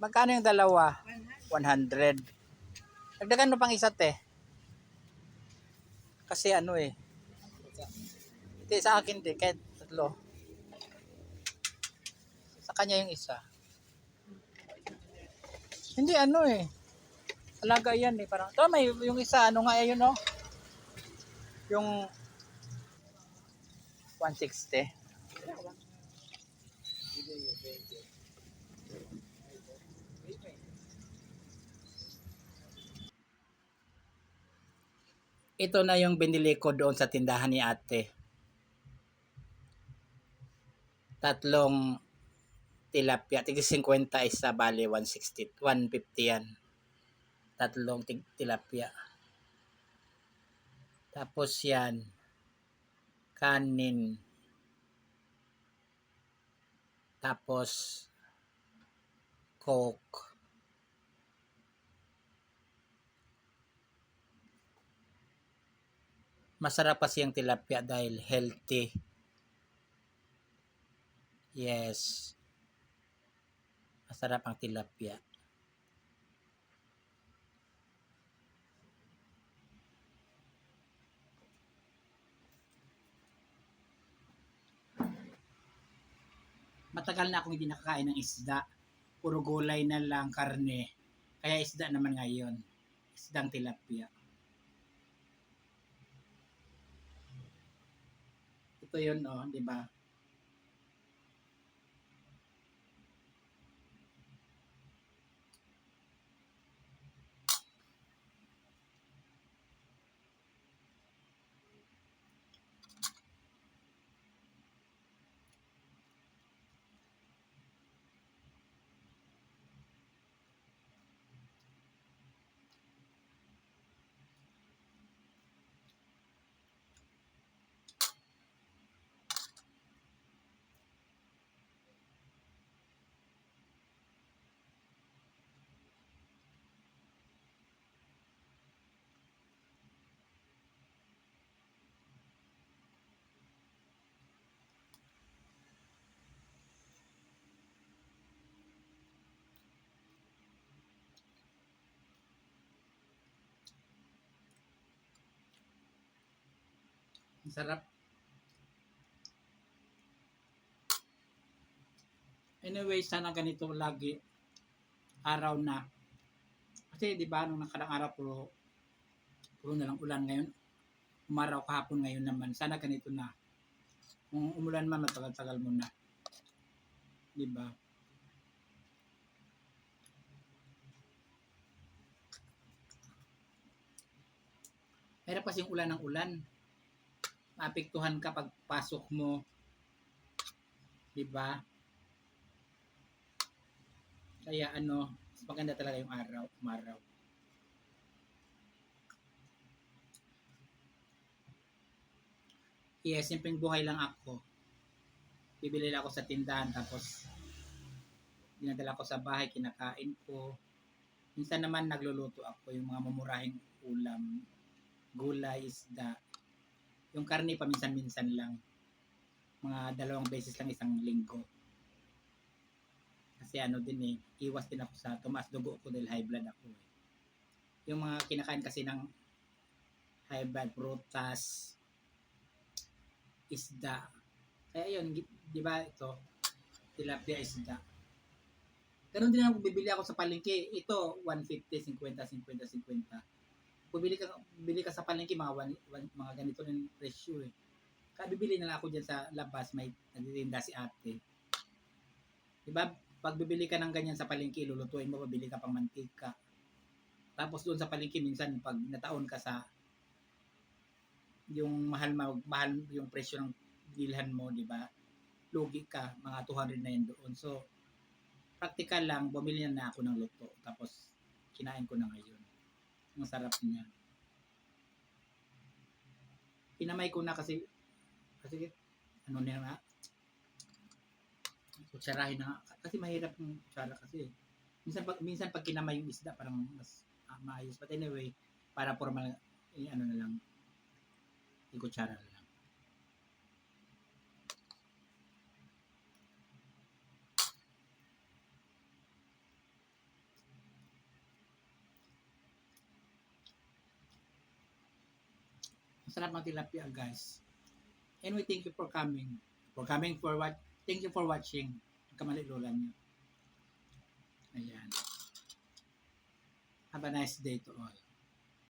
Magkano yung dalawa? 100. Dagdagan mo pang isa, te. Kasi ano eh. Hindi, sa akin di. Kahit tatlo. Sa kanya yung isa. Hindi, ano eh. Alaga yan eh. Parang, ito may yung isa, ano nga yun, no? Yung 160. Ito na yung binili ko doon sa tindahan ni ate. Tatlong tilapia. Tig 50 isa, bali 160. 150 yan. Tatlong tilapia. Tapos yan. Kanin. Tapos Coke. Masarap kasi yung tilapia dahil healthy. Yes. Masarap ang tilapia. Matagal na akong hindi nakakain ng isda. Puro gulay na lang, karne. Kaya isda naman ngayon. Isdang tilapia. Ito yun, oh, di ba? Sarap. Anyway, sana ganito lagi araw na. Kasi di ba nung nakarang araw puro puro na lang ulan ngayon. Umaraw kahapon ngayon naman. Sana ganito na. Kung umulan man matagal-tagal muna. Di ba? Pero kasi yung ulan ng ulan maapektuhan ka pag pasok mo. 'Di ba? Kaya ano, maganda talaga yung araw, umaraw. Yes, simpleng buhay lang ako. Bibili lang ako sa tindahan tapos dinadala ko sa bahay, kinakain ko. Minsan naman nagluluto ako yung mga mamurahing ulam, gulay, isda, yung karne paminsan-minsan lang. Mga dalawang beses lang isang linggo. Kasi ano din eh, iwas din ako sa tumaas dugo ko dahil high blood ako eh. Yung mga kinakain kasi ng high blood, prutas, isda. Kaya yun, di ba ito, tilapia isda. Ganon din ako, bibili ako sa palengke. Ito, 150, 50, 50, 50 bumili ka bibili ka sa palengke mga one, one, mga ganito rin presyo eh. Kaya bibili na lang ako diyan sa labas may nagtitinda si ate. 'Di ba? Pag bibili ka ng ganyan sa palengke, lulutuin mo, bibili ka pang mantika. Tapos doon sa palengke minsan pag nataon ka sa yung mahal ma- mahal yung presyo ng bilhan mo, 'di ba? Lugi ka, mga 200 na yun doon. So, practical lang, bumili na, na ako ng luto. Tapos, kinain ko na ngayon. Ang sarap niya. Pinamay ko na kasi kasi ano na nga kutsarahin na nga. kasi mahirap yung kutsara kasi minsan pag minsan pag kinamay yung isda parang mas ah, maayos but anyway para formal eh, ano na lang ikutsara na lang Masarap ang tilapia, guys. Anyway, thank you for coming. For coming for what? Thank you for watching. Kamali lola niyo. Ayan. Have a nice day to all.